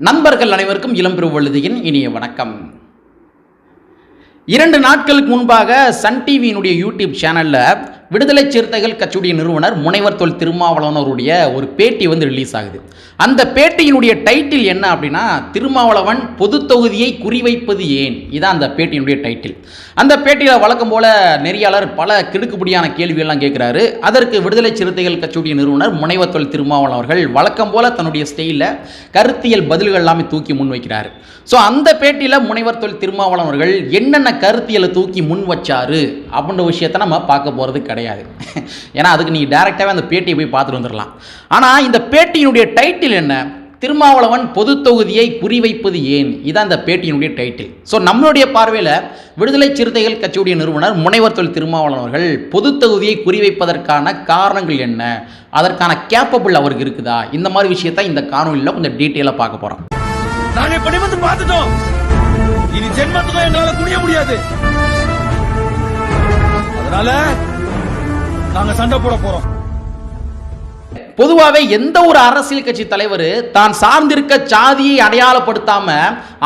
நண்பர்கள் அனைவருக்கும் இளம்பெருவழுதியின் இனிய வணக்கம். இரண்டு நாட்களுக்கு முன்பாக சன் டிவியினுடைய யூடியூப் சேனலில் விடுதலை சிறுத்தைகள் கட்சியுடைய நிறுவனர் முனைவர் தொல் திருமாவளவனருடைய ஒரு பேட்டி வந்து ரிலீஸ் ஆகுது. அந்த பேட்டியினுடைய டைட்டில் என்ன அப்படின்னா திருமாவளவன் பொது தொகுதியை குறிவைப்பது ஏன்? இதான் அந்த பேட்டியினுடைய டைட்டில் அந்த பேட்டியில் வழக்கம் போல நெறியாளர் பல கிடுக்குப்படியான கேள்விகள்லாம் கேட்குறாரு. அதற்கு விடுதலை சிறுத்தைகள் கட்சியுடைய நிறுவனர் முனைவர் தொல் திருமாவளவன் அவர்கள் வழக்கம் போல தன்னுடைய ஸ்டைலில் கருத்தியல் பதில்கள் எல்லாமே தூக்கி முன்வைக்கிறார் ஸோ அந்த பேட்டியில் முனைவர் தொல் திருமாவளவன் அவர்கள் என்னென்ன கருத்தியலை தூக்கி முன் வச்சாரு? அப்படின்ற விஷயத்தை நம்ம பார்க்க போகிறது கிடையாது கிடையாது. ஏன்னா அதுக்கு நீங்கள் டேரெக்டாகவே அந்த பேட்டியை போய் பார்த்துட்டு வந்துடலாம். ஆனால் இந்த பேட்டியினுடைய டைட்டில் என்ன? திருமாவளவன் பொது தொகுதியை குறிவைப்பது ஏன்? இதான் இந்த பேட்டியினுடைய டைட்டில் ஸோ நம்மளுடைய பார்வையில் விடுதலை சிறுத்தைகள் கட்சியுடைய நிறுவனர் முனைவர் தொழில் திருமாவளவன் அவர்கள் பொது தொகுதியை குறிவைப்பதற்கான காரணங்கள் என்ன? அதற்கான கேப்பபிள் அவருக்கு இருக்குதா? இந்த மாதிரி விஷயத்தை இந்த காணொலியில் கொஞ்சம் டீட்டெயிலாக பார்க்க போகிறோம் பார்த்துட்டோம். இனி ஜென்மத்துக்கும் எங்களால முடியாது. அதனால நாங்க சண்டை போட போறோம். பொதுவாகவே எந்த ஒரு அரசியல் கட்சி தலைவர் தான் சார்ந்திருக்க சாதியை அடையாளப்படுத்தாம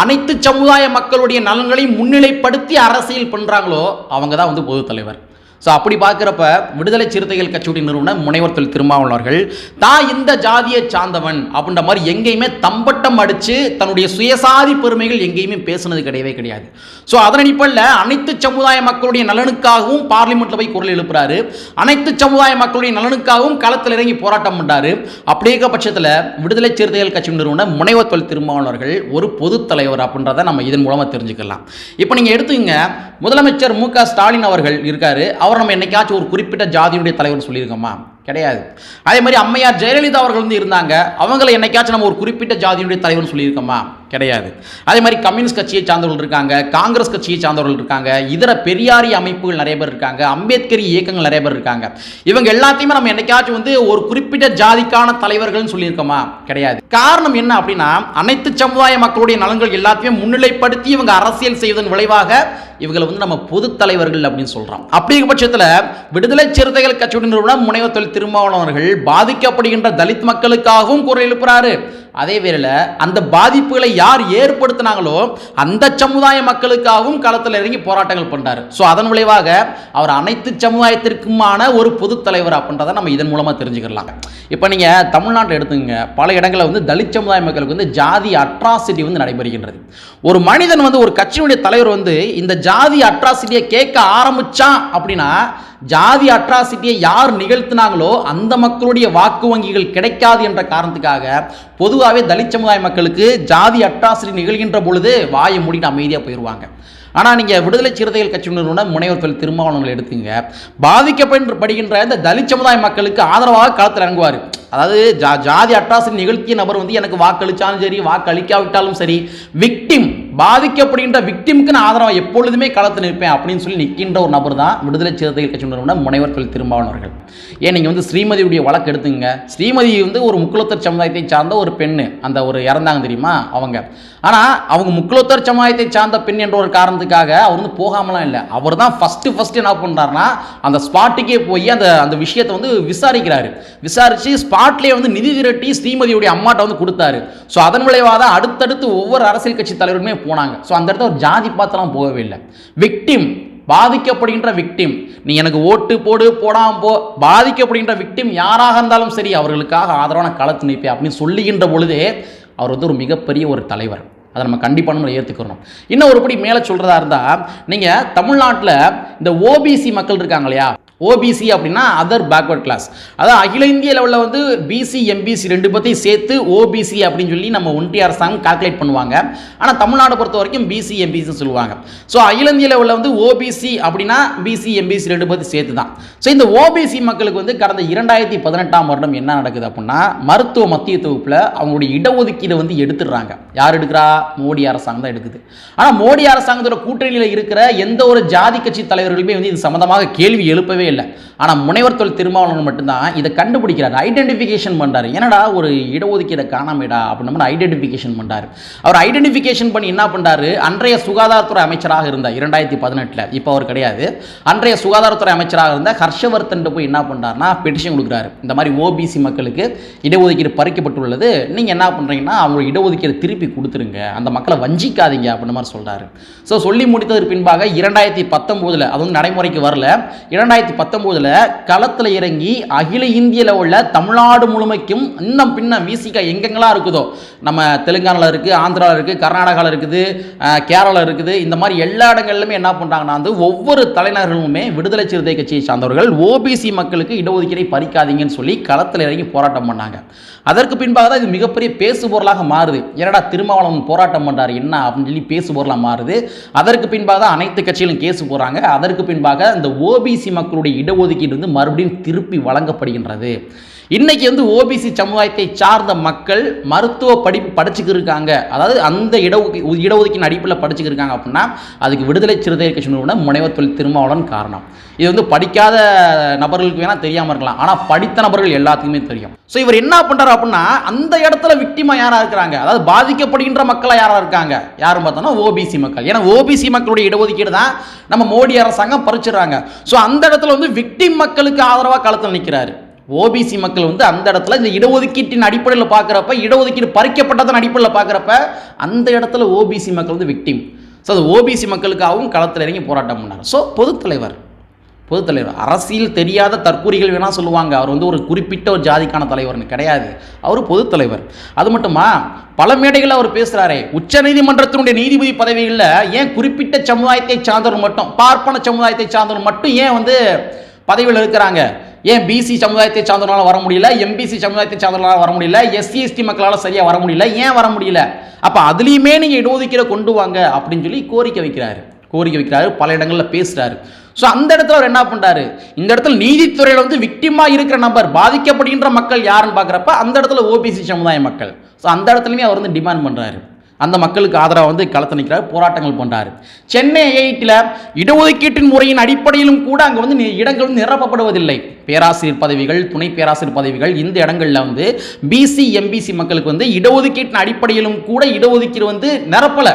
அனைத்து சமுதாய மக்களுடைய நலன்களையும் முன்னிலைப்படுத்தி அரசியல் பண்றாங்களோ அவங்க தான் வந்து பொது தலைவர். ஸோ அப்படி பார்க்குறப்ப விடுதலை சிறுத்தைகள் கட்சியுடைய நிறுவனர் முனைவர் தொல் திருமாவளவர்கள் தான் இந்த ஜாதியை சார்ந்தவன் அப்படின்ற மாதிரி எங்கேயுமே தம்பட்டம் அடித்து தன்னுடைய சுயசாதி பெருமைகள் எங்கேயுமே பேசுனது கிடையவே கிடையாது. ஸோ அதன் அடிப்படையில் அனைத்து சமுதாய மக்களுடைய நலனுக்காகவும் பார்லிமெண்ட்டில் போய் குரல் எழுப்புறாரு. அனைத்து சமுதாய மக்களுடைய நலனுக்காகவும் களத்தில் இறங்கி போராட்டம் பண்ணுறாரு அப்படி இருக்க பட்சத்தில் விடுதலை சிறுத்தைகள் கட்சி நிறுவனர் முனைவர் தொல் திருமாவளவர்கள் ஒரு பொது தலைவர் அப்படின்றத நம்ம இதன் மூலமாக தெரிஞ்சுக்கலாம். இப்போ நீங்கள் எடுத்துங்க முதலமைச்சர் மு க ஸ்டாலின் அவர்கள் இருக்காரு. அவர் நம்ம என்னைக்காச்சும் ஒரு குறிப்பிட்ட ஜாதியுடைய தலைவர் சொல்லியிருக்கோமா? கிடையாது. அதே மாதிரி அம்மையார் ஜெயலலிதா அவர்கள் வந்து இருந்தாங்க. அவங்கள என்னைக்காச்சும் நம்ம ஒரு குறிப்பிட்ட ஜாதியுடைய தலைவர்னு சொல்லியிருக்கோமா? கிடையாது. அதே மாதிரி கம்யூனிஸ்ட் கட்சியை சார்ந்தவர்கள் இருக்காங்க காங்கிரஸ் கட்சியை சார்ந்தவர்கள் இருக்காங்க இதர பெரியாரி அமைப்புகள் நிறைய பேர் இருக்காங்க அம்பேத்கரி இயக்கங்கள் நிறைய பேர் இருக்காங்க. இவங்க எல்லாத்தையுமே நம்ம என்னைக்காச்சும் வந்து ஒரு குறிப்பிட்ட ஜாதிக்கான தலைவர்கள்னு சொல்லியிருக்கோமா? கிடையாது. காரணம் என்ன அப்படின்னா அனைத்து சமுதாய மக்களுடைய நலன்கள் எல்லாத்தையும் முன்னிலைப்படுத்தி இவங்க அரசியல் செய்வதன் விளைவாக இவங்களை வந்து நம்ம பொது தலைவர்கள் அப்படின்னு சொல்றோம். அப்படிங்கிற பட்சத்தில் விடுதலை சிறுத்தைகள் கட்சியுடன் நிறுவனம் முனைவர் தொழில் திருமாவளவன் பாதிக்கப்படுகின்ற தலித் மக்களுக்காகவும் குரல் எழுப்புறாரு. அதே வேளையில் அந்த பாதிப்புகளை யார் ஏற்படுத்தினாங்களோ அந்த சமுதாய மக்களுக்காகவும் களத்தில் இறங்கி போராட்டங்கள் பண்றாரு. ஸோ அதன் விளைவாக அவர் அனைத்து சமுதாயத்திற்குமான ஒரு பொது தலைவர் அப்படின்றத நம்ம இதன் மூலமாக தெரிஞ்சுக்கலாம் இப்போ நீங்கள் தமிழ்நாட்டை எடுத்துங்க பல இடங்களில் வந்து தலித் சமுதாய மக்களுக்கு வந்து ஜாதி அட்ராசிட்டி வந்து நடைபெறுகின்றது. ஒரு மனிதன் வந்து ஒரு கட்சியினுடைய தலைவர் வந்து இந்த ஜாதி அட்ராசிட்டியை கேட்க ஆரம்பித்தான் அப்படின்னா ஜாதி அட்ராசிட்டியை யார் நிகழ்த்தினாங்களோ அந்த மக்களுடைய வாக்கு வங்கிகள் கிடைக்காது என்ற காரணத்துக்காக பொதுவாகவே தலித் சமுதாய மக்களுக்கு ஜாதி அட்ராசிட்டி நிகழ்கின்ற பொழுது வாயை மூடிட்டு அமைதியாக போயிடுவாங்க ஆனால் நீங்கள் விடுதலை சிறுத்தைகள் கட்சி நிறுவனம் முனைவர் தொழில் திருமாவளவங்களை எடுத்துங்க பாதிக்கப்படுகின்ற இந்த தலித் சமுதாய மக்களுக்கு ஆதரவாக களத்தில் இறங்குவார். அதாவது ஜா ஜாதி அட்ராசிட்டி நிகழ்த்திய நபர் வந்து எனக்கு வாக்களித்தாலும் சரி வாக்களிக்காவிட்டாலும் சரி விக்டிம் பாதிக்கப்படுகின்ற விக்டிமுக்கு நான் ஆதரவாக எப்பொழுதுமே களத்தில் நிற்பேன் அப்படின்னு சொல்லி நிற்கின்ற ஒரு நபர் தான் விடுதலை சிறுத்தைகள் கட்சி நிறுவனம் முனைவர் தொழில் திருமாவளவன் அவர்கள் ஏன் நீங்கள் வந்து ஸ்ரீமதியுடைய வழக்கு எடுத்துங்க ஸ்ரீமதி வந்து ஒரு முக்குலத்தர் சமுதாயத்தை சார்ந்த ஒரு பெண்ணு. அந்த ஒரு இறந்தாங்க தெரியுமா? அவங்க. ஆனால் அவங்க முக்குலத்தர் சமுதாயத்தை சார்ந்த பெண் என்ற ஒரு காரணத்துக்காக அவர் வந்து போகாமலாம் இல்லை. அவர் தான் ஃபஸ்ட்டு ஃபஸ்ட்டு என்ன பண்ணுறாருனா அந்த ஸ்பாட்டுக்கே போய் அந்த அந்த விஷயத்தை வந்து விசாரிக்கிறாரு. விசாரித்து ஸ்பாட்லேயே வந்து நிதி திரட்டி ஸ்ரீமதியுடைய அம்மாட்ட வந்து கொடுத்தாரு. ஸோ அதன் விளைவாக தான் அடுத்தடுத்து ஒவ்வொரு அரசியல் கட்சி தலைவருமே போனாங்க. ஸோ அந்த இடத்துல ஒரு ஜாதி பார்த்தெல்லாம் போகவே இல்லை. விக்டிம் பாதிக்கப்படுகின்ற விக்டிம் நீ எனக்கு ஓட்டு போடு போடாம போ. பாதிக்கப்படுகின்ற விக்டிம் யாராக இருந்தாலும் சரி அவர்களுக்காக ஆதரவான களத்து நிற்பேன் அப்படின்னு சொல்லுகின்ற பொழுதே அவர் வந்து ஒரு மிகப்பெரிய ஒரு தலைவர். அதை நம்ம கண்டிப்பாக நம்ம ஏற்றுக்கிறோம் இன்னும் ஒருபடி மேலே சொல்கிறதா இருந்தால் நீங்கள் தமிழ்நாட்டில் இந்த ஓபிசி மக்கள் இருக்காங்க இல்லையா? ஓபிசி அப்படின்னா அதர் பேக்வர்ட் கிளாஸ் அதாவது அகில இந்திய லெவலில் வந்து பிசி எம்பிசி ரெண்டு பற்றியும் சேர்த்து ஓபிசி அப்படின்னு சொல்லி நம்ம ஒன்றிய அரசாங்கம் கால்குலேட் பண்ணுவாங்க. ஆனால் தமிழ்நாடு பொறுத்த வரைக்கும் பிசி எம்பிசின்னு சொல்லுவாங்க. ஸோ அகில இந்திய லெவலில் வந்து ஓபிசி அப்படின்னா பிசி எம்பிசி ரெண்டு பற்றி சேர்த்து தான் ஸோ இந்த ஓபிசி மக்களுக்கு வந்து கடந்த இரண்டாயிரத்தி பதினெட்டாம் வருடம் என்ன நடக்குது அப்படின்னா மருத்துவ மத்திய தொகுப்பில் அவங்களுடைய இடஒதுக்கீடை வந்து எடுத்துடுறாங்க. யார் எடுக்கிறா? மோடி அரசாங்கம் தான் எடுக்குது. ஆனால் மோடி அரசாங்கத்தோட கூட்டணியில் இருக்கிற எந்த ஒரு ஜாதி கட்சி தலைவர்களுமே வந்து இது சம்மந்தமாக கேள்வி எழுப்பவே இல்லை. ஆனால் முனைவர் தொழில் திருமாவளவன் மட்டும்தான் இதை கண்டுபிடிக்கிறார். ஐடென்டிஃபிகேஷன் பண்ணுறாரு என்னடா ஒரு இடஒதுக்கீடை காணாமடா அப்படின்னு ஐடென்டிஃபிகேஷன் பண்ணுறாரு அவர் ஐடென்டிஃபிகேஷன் பண்ணி என்ன பண்ணுறாரு அன்றைய சுகாதாரத்துறை அமைச்சராக இருந்தார் இரண்டாயிரத்தி பதினெட்டில் இப்போ அவர் கிடையாது. அன்றைய சுகாதாரத்துறை அமைச்சராக இருந்த ஹர்ஷவர்தன் போய் என்ன பண்ணுறாருனா பெட்டிஷன் கொடுக்குறாரு. இந்த மாதிரி ஓபிசி மக்களுக்கு இடஒதுக்கீடு பறிக்கப்பட்டுள்ளது. நீங்கள் என்ன பண்ணுறீங்கன்னா அவங்க இடஒதுக்கீடு திருப்பி கொடுத்துருங்க. அந்த மக்களை வஞ்சிக்காதீங்க அப்படின்ற மாதிரி சொல்கிறாரு ஸோ சொல்லி முடித்ததற்கு பின்பாக இரண்டாயிரத்தி பத்தொம்போதில் அது வந்து நடைமுறைக்கு வரல இரண்டாயிரத்தி பத்தொம்போதில் களத்தில் இறங்கி அகில இந்திய உள்ள தமிழ்நாடு முழுமைக்கும் இன்னும் பின்ன விசிகா எங்கெங்கெல்லாம் இருக்குதோ நம்ம தெலுங்கானாவில் இருக்குது ஆந்திராவில் இருக்குது கர்நாடகாவில் இருக்குது கேரளாவில் கேரளா இருக்குது இந்த மாதிரி எல்லா இடங்கள்லுமே என்ன பண்ணுறாங்கன்னா வந்து ஒவ்வொரு தலைநகர்களுமே விடுதலை சிறுத்தை கட்சியை சார்ந்தவர்கள் ஓபிசி மக்களுக்கு இடஒதுக்கீடை பறிக்காதீங்கன்னு சொல்லி களத்தில் இறங்கி போராட்டம் பண்ணாங்க. அதற்கு பின்பாக தான் இது மிகப்பெரிய பேசு பொருளாக மாறுது. என்னடா திருமாவளவன் போராட்டம் பண்ணுறாரு என்ன அப்படின்னு சொல்லி பேசு பொருளாக மாறுது. அதற்கு பின்பாக தான் அனைத்து கட்சிகளும் கேஸ் போகிறாங்க அதற்கு பின்பாக இந்த ஓபிசி மக்களுடைய இடஒதுக்கீடு வந்து மறுபடியும் திருப்பி வழங்கப்படுகின்றது. இன்னைக்கு வந்து ஓபிசி சமுதாயத்தை சார்ந்த மக்கள் மருத்துவ படிப்பு படிச்சுக்கிருக்காங்க அதாவது அந்த இட இடஒதுக்கீடு அடிப்படையில் படிச்சுக்கிருக்காங்க அப்படின்னா அதுக்கு விடுதலை சிறுத்தை கட்சி நிறுவனம் முனைவர் தொழில் திருமாவளவன் காரணம். இது வந்து படிக்காத நபர்களுக்கு வேணால் தெரியாமல் இருக்கலாம். ஆனால் படித்த நபர்கள் எல்லாத்துக்குமே தெரியும். ஸோ இவர் என்ன பண்ணுறாரு அப்படின்னா அந்த இடத்துல விக்டிமா யாராக இருக்கிறாங்க? அதாவது பாதிக்கப்படுகின்ற மக்களாக யாராக இருக்காங்க? யாரும் பார்த்தோன்னா ஓபிசி மக்கள். ஏன்னா ஓபிசி மக்களுடைய இடஒதுக்கீடு தான் நம்ம மோடி அரசாங்கம் பறிச்சிடுறாங்க. ஸோ அந்த இடத்துல வந்து விக்டிம் மக்களுக்கு ஆதரவாக களத்தில் நிற்கிறாரு ஓபிசி மக்கள் வந்து அந்த இடத்துல இந்த இடஒதுக்கீட்டின் அடிப்படையில் பார்க்குறப்ப இடஒதுக்கீடு பறிக்கப்பட்டதன் அடிப்படையில் பார்க்குறப்ப அந்த இடத்துல ஓபிசி மக்கள் வந்து விக்டிம் ஸோ அது ஓபிசி மக்களுக்காகவும் களத்தில் இறங்கி போராட்டம் பண்ணார். ஸோ பொதுத்தலைவர் பொதுத்தலைவர் அரசியல் தெரியாத தற்கூறிகள் வேணால் சொல்லுவாங்க. அவர் வந்து ஒரு குறிப்பிட்ட ஒரு ஜாதிக்கான தலைவர்னு கிடையாது. அவர் பொதுத்தலைவர். அது மட்டுமா? பல மேடைகளில் அவர் பேசுகிறாரே உச்சநீதிமன்றத்தினுடைய நீதிபதி பதவிகளில் ஏன் குறிப்பிட்ட சமுதாயத்தை சார்ந்தவர் மட்டும் பார்ப்பன சமுதாயத்தை சார்ந்தவர் மட்டும் ஏன் வந்து பதவியில் இருக்கிறாங்க? ஏன் பிசி சமுதாயத்தை சார்ந்தவர்களால் வர முடியல? எம்பிசி சமுதாயத்தை சார்ந்தவர்களால் வர முடியல? எஸ்சி எஸ்டி மக்களால் சரியாக வர முடியல? ஏன் வர முடியல? அப்போ அதுலேயுமே நீங்கள் இடஒதுக்கீடை கொண்டு வாங்க அப்படின்னு சொல்லி கோரிக்கை வைக்கிறாரு. கோரிக்கை வைக்கிறாரு. பல இடங்களில் பேசுகிறாரு ஸோ அந்த இடத்துல அவர் என்ன பண்ணுறாரு இந்த இடத்துல நீதித்துறையில் வந்து விக்டிமாக இருக்கிற நபர் பாதிக்கப்படுகின்ற மக்கள் யாருன்னு பார்க்குறப்ப அந்த இடத்துல ஓபிசி சமுதாய மக்கள். ஸோ அந்த இடத்துலையுமே அவர் வந்து டிமாண்ட் பண்ணுறாரு அந்த மக்களுக்கு ஆதரவாக வந்து களத்தை நிற்கிறார் போராட்டங்கள் பண்ணுறாரு சென்னை ஐஐடியில் இடஒதுக்கீட்டின் முறையின் அடிப்படையிலும் கூட அங்கே வந்து இடங்கள் வந்து நிரப்பப்படுவதில்லை. பேராசிரியர் பதவிகள் துணை பேராசிரியர் பதவிகள் இந்த இடங்களில் வந்து பிசி எம்பிசி மக்களுக்கு வந்து இடஒதுக்கீட்டின் அடிப்படையிலும் கூட இடஒதுக்கீடு வந்து நிரப்பலை.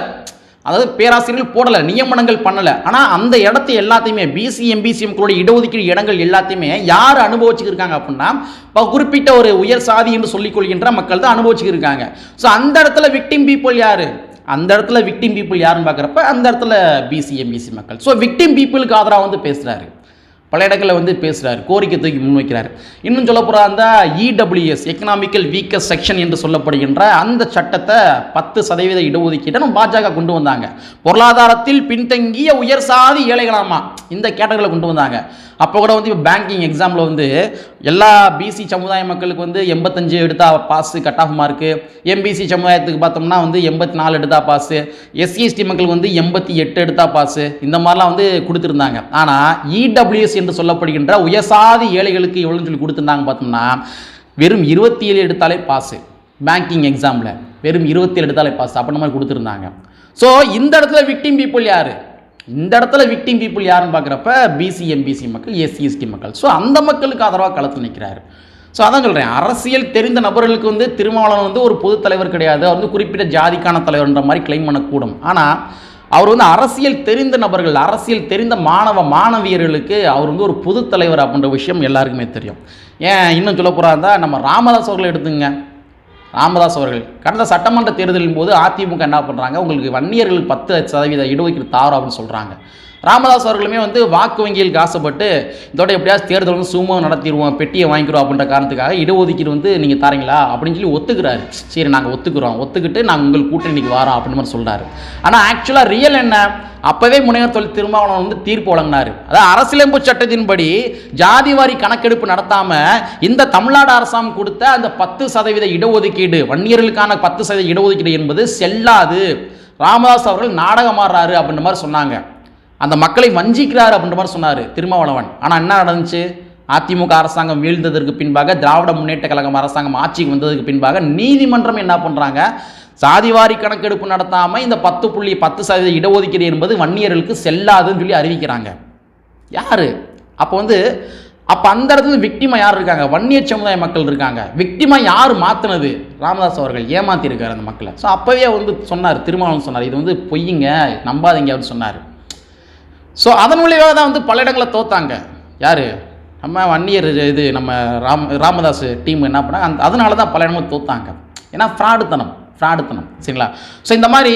அதாவது பேராசிரியர்கள் போடலை நியமனங்கள் பண்ணலை. ஆனால் அந்த இடத்த எல்லாத்தையுமே பிசி எம்பிசி இடஒதுக்கீடு இடங்கள் எல்லாத்தையுமே யார் அனுபவிச்சுக்கிருக்காங்க அப்படின்னா இப்போ குறிப்பிட்ட ஒரு உயர் சாதி என்று சொல்லிக்கொள்கின்ற மக்கள் தான் அனுபவிச்சுக்கிருக்காங்க. ஸோ அந்த இடத்துல விக்டிம் பீப்புள் யார்? அந்த இடத்துல விக்டிம் பீப்புள் யாருன்னு பார்க்குறப்ப அந்த இடத்துல பிசி எம்பிசி மக்கள். ஸோ விக்டிம் பீப்புளுக்கு ஆதரவாக வந்து பேசுகிறாரு பல இடங்களில் வந்து பேசுகிறார் கோரிக்கை தூக்கி முன்வைக்கிறார். இன்னும் சொல்ல போகிறா அந்த இடபிள்யூஎஸ் எக்கனாமிக்கல் வீக்கஸ் செக்ஷன் என்று சொல்லப்படுகின்ற அந்த சட்டத்தை பத்து சதவீத இடஒதுக்கீட்டை நம்ம பாஜக கொண்டு வந்தாங்க. பொருளாதாரத்தில் பின்தங்கிய உயர் சாதி ஏழைகளாமா? இந்த கேட்டகரியில் கொண்டு வந்தாங்க. அப்போ கூட வந்து இப்போ பேங்கிங் எக்ஸாமில் வந்து எல்லா பிசி சமுதாய மக்களுக்கு வந்து எண்பத்தஞ்சு எடுத்தா pass cut off mark MBC சமுதாயத்துக்கு பார்த்தோம்னா வந்து எண்பத்தி நாலு எடுத்தா பாஸு எஸ்சிஎஸ்டி மக்களுக்கு வந்து எண்பத்தி எட்டு எடுத்தா பாஸு இந்த மாதிரிலாம் வந்து கொடுத்துருந்தாங்க. ஆனால் இடபிள்யூஎஸ் என்று சொல்லப்படுகின்ற உயர்சாதி ஏழைகளுக்கு எவ்வளோன்னு சொல்லி கொடுத்துருந்தாங்க பார்த்தோம்னா வெறும் இருபத்தி ஏழு எடுத்தாலே பாஸு பேங்கிங் எக்ஸாமில் வெறும் இருபத்தி ஏழு எடுத்தாலே பாஸ் அப்படின்ற மாதிரி கொடுத்துருந்தாங்க. ஸோ இந்த இடத்துல விக்டிம் பீப்புள் யார்? இந்த இடத்துல விக்டிம் பீப்புள் யாருன்னு பார்க்குறப்ப பிசி எம்பிசி மக்கள் எஸ்சி எஸ்டி மக்கள். ஸோ அந்த மக்களுக்கு ஆதரவாக களத்தில் நிற்கிறாரு ஸோ அதான் சொல்கிறேன் அரசியல் தெரிந்த நபர்களுக்கு வந்து திருமாவளவன் வந்து ஒரு பொது தலைவர் கிடையாது. அவர் வந்து குறிப்பிட்ட ஜாதிக்கான தலைவர்ன்ற மாதிரி கிளைம் பண்ணக்கூடும். ஆனால் அவர் வந்து அரசியல் தெரிந்த நபர்கள் அரசியல் தெரிந்த மாணவ மாணவியர்களுக்கு அவர் வந்து ஒரு பொது தலைவர் அப்படின்ற விஷயம் எல்லாருக்குமே தெரியும். ஏன் இன்னும் சொல்ல போகிறா நம்ம ராமதாஸ் அவர்களை எடுத்துங்க ராமதாஸ் அவர்கள் கடந்த சட்டமன்ற தேர்தலின் போது அதிமுக என்ன பண்ணுறாங்க உங்களுக்கு வன்னியர்களுக்கு பத்து சதவீத இடஒதுக்கீடு தாரம் அப்படின்னு சொல்கிறாங்க ராமதாஸ் அவர்களுமே வந்து வாக்கு வங்கியில் காசப்பட்டு இதோட எப்படியாவது தேர்தல் வந்து சும்மா நடத்திடுவோம் பெட்டியை வாங்கிக்கிறோம் அப்படின்ற காரணத்துக்காக இடஒதுக்கீடு வந்து நீங்கள் தரீங்களா அப்படின்னு சொல்லி ஒத்துக்கிறாரு. சரி நாங்கள் ஒத்துக்கிறோம். ஒத்துக்கிட்டு நாங்கள் உங்கள் கூட்டணிக்கு வரோம் அப்படின்னு மாதிரி சொல்கிறாரு ஆனால் ஆக்சுவலாக ரியல் என்ன? அப்போவே முனைவர் தொழில் திருமாவளவன் வந்து தீர்ப்பு வழங்கினார். அதாவது அரசியலமைப்பு சட்டத்தின்படி ஜாதிவாரி கணக்கெடுப்பு நடத்தாமல் இந்த தமிழ்நாடு அரசாங்கம் கொடுத்த அந்த பத்து சதவீத இடஒதுக்கீடு வன்னியர்களுக்கான பத்து சதவீத இடஒதுக்கீடு என்பது செல்லாது. ராமதாஸ் அவர்கள் நாடகமாடுறாரு அப்படின்ற மாதிரி சொன்னாங்க. அந்த மக்களை வஞ்சிக்கிறார் அப்படின்ற மாதிரி சொன்னார் திருமாவளவன். ஆனால் என்ன நடந்துச்சு? அதிமுக அரசாங்கம் வீழ்ந்ததற்கு பின்பாக திராவிட முன்னேற்ற கழகம் அரசாங்கம் ஆட்சிக்கு வந்ததுக்கு பின்பாக நீதிமன்றம் என்ன பண்ணுறாங்க சாதிவாரி கணக்கெடுப்பு நடத்தாமல் இந்த பத்து புள்ளி பத்து சதவீத இடஒதுக்கீடு என்பது வன்னியர்களுக்கு செல்லாதுன்னு சொல்லி அறிவிக்கிறாங்க. யார்? அப்போ வந்து அப்போ அந்த இடத்துல விக்டிமா யார் இருக்காங்க? வன்னியர் சமுதாய மக்கள் இருக்காங்க. விக்டிமா யார் மாற்றினது ராமதாஸ் அவர்கள் ஏமாற்றிருக்கார் அந்த மக்களை. ஸோ அப்போவே வந்து சொன்னார் திருமாவளவன் சொன்னார் இது வந்து பொய்யுங்க நம்பாதீங்க அப்படின்னு சொன்னார். ஸோ அதன் விளைவாக தான் வந்து பல இடங்களில் தோத்தாங்க. யார்? நம்ம வன்னியர் இது நம்ம ராம் ராமதாஸ் டீம் என்ன பண்ணாங்க? அந்த அதனால தான் பல இடங்களும் தோத்தாங்க. ஏன்னா ஃப்ராடுத்தனம் ஃப்ராடுத்தனம் சரிங்களா? ஸோ இந்த மாதிரி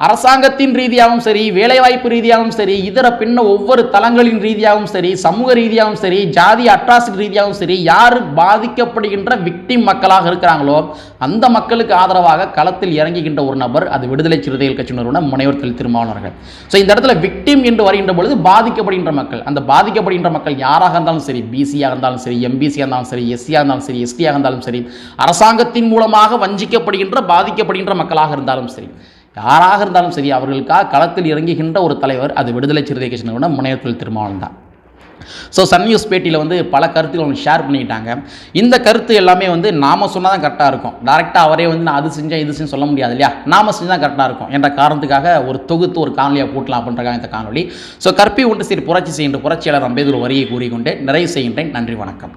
அரசாங்கத்தின் ரீதியாகவும் சரி வேலைவாய்ப்பு ரீதியாகவும் சரி இதர பின்ன ஒவ்வொரு தளங்களின் ரீதியாகவும் சரி சமூக ரீதியாகவும் சரி ஜாதி அட்ராசிட்டி ரீதியாகவும் சரி யார் பாதிக்கப்படுகின்ற விக்டிம் மக்களாக இருக்கிறாங்களோ அந்த மக்களுக்கு ஆதரவாக களத்தில் இறங்குகின்ற ஒரு நபர் அது விடுதலை சிறுத்தைகள் கட்சி நிறுவனம் முனைவர் திரு திருமாவளர்கள் ஸோ இந்த இடத்துல விக்டிம் என்று வருகின்ற பொழுது பாதிக்கப்படுகின்ற மக்கள் அந்த பாதிக்கப்படுகின்ற மக்கள் யாராக இருந்தாலும் சரி பிசியாக இருந்தாலும் சரி எம்பிசியாக இருந்தாலும் சரி எஸ்சியாக இருந்தாலும் சரி எஸ்டியாக இருந்தாலும் சரி அரசாங்கத்தின் மூலமாக வஞ்சிக்கப்படுகின்ற பாதிக்கப்படுகின்ற மக்களாக இருந்தாலும் சரி யாராக இருந்தாலும் சரி அவர்களுக்காக களத்தில் இறங்குகின்ற ஒரு தலைவர் அது விடுதலை சிறுத்தை கட்சி முனையத்தில் முனைவர் தான். ஸோ சன் நியூஸ் பேட்டியில் வந்து பல கருத்துக்கள் அவங்க ஷேர் பண்ணிக்கிட்டாங்க இந்த கருத்து எல்லாமே வந்து நாம சொன்னால் தான் கரெக்டாக இருக்கும். டேரெக்டாக அவரே வந்து நான் அது செஞ்சேன் இது செஞ்சு சொல்ல முடியாது இல்லையா? நாம செஞ்சால் தான் கரெக்டாக இருக்கும். என்ற காரணத்துக்காக ஒரு தொகுத்து ஒரு காணொலியாக போட்டலாம் அப்படின்றக்காக இந்த காணொலி ஸோ கற்பி ஒன்று சரி புரட்சி செய்கின்ற புரட்சியாளர் அம்பேதூர் வரியை கூறிக்கொண்டு நிறைவு செய்கின்றேன். நன்றி வணக்கம்.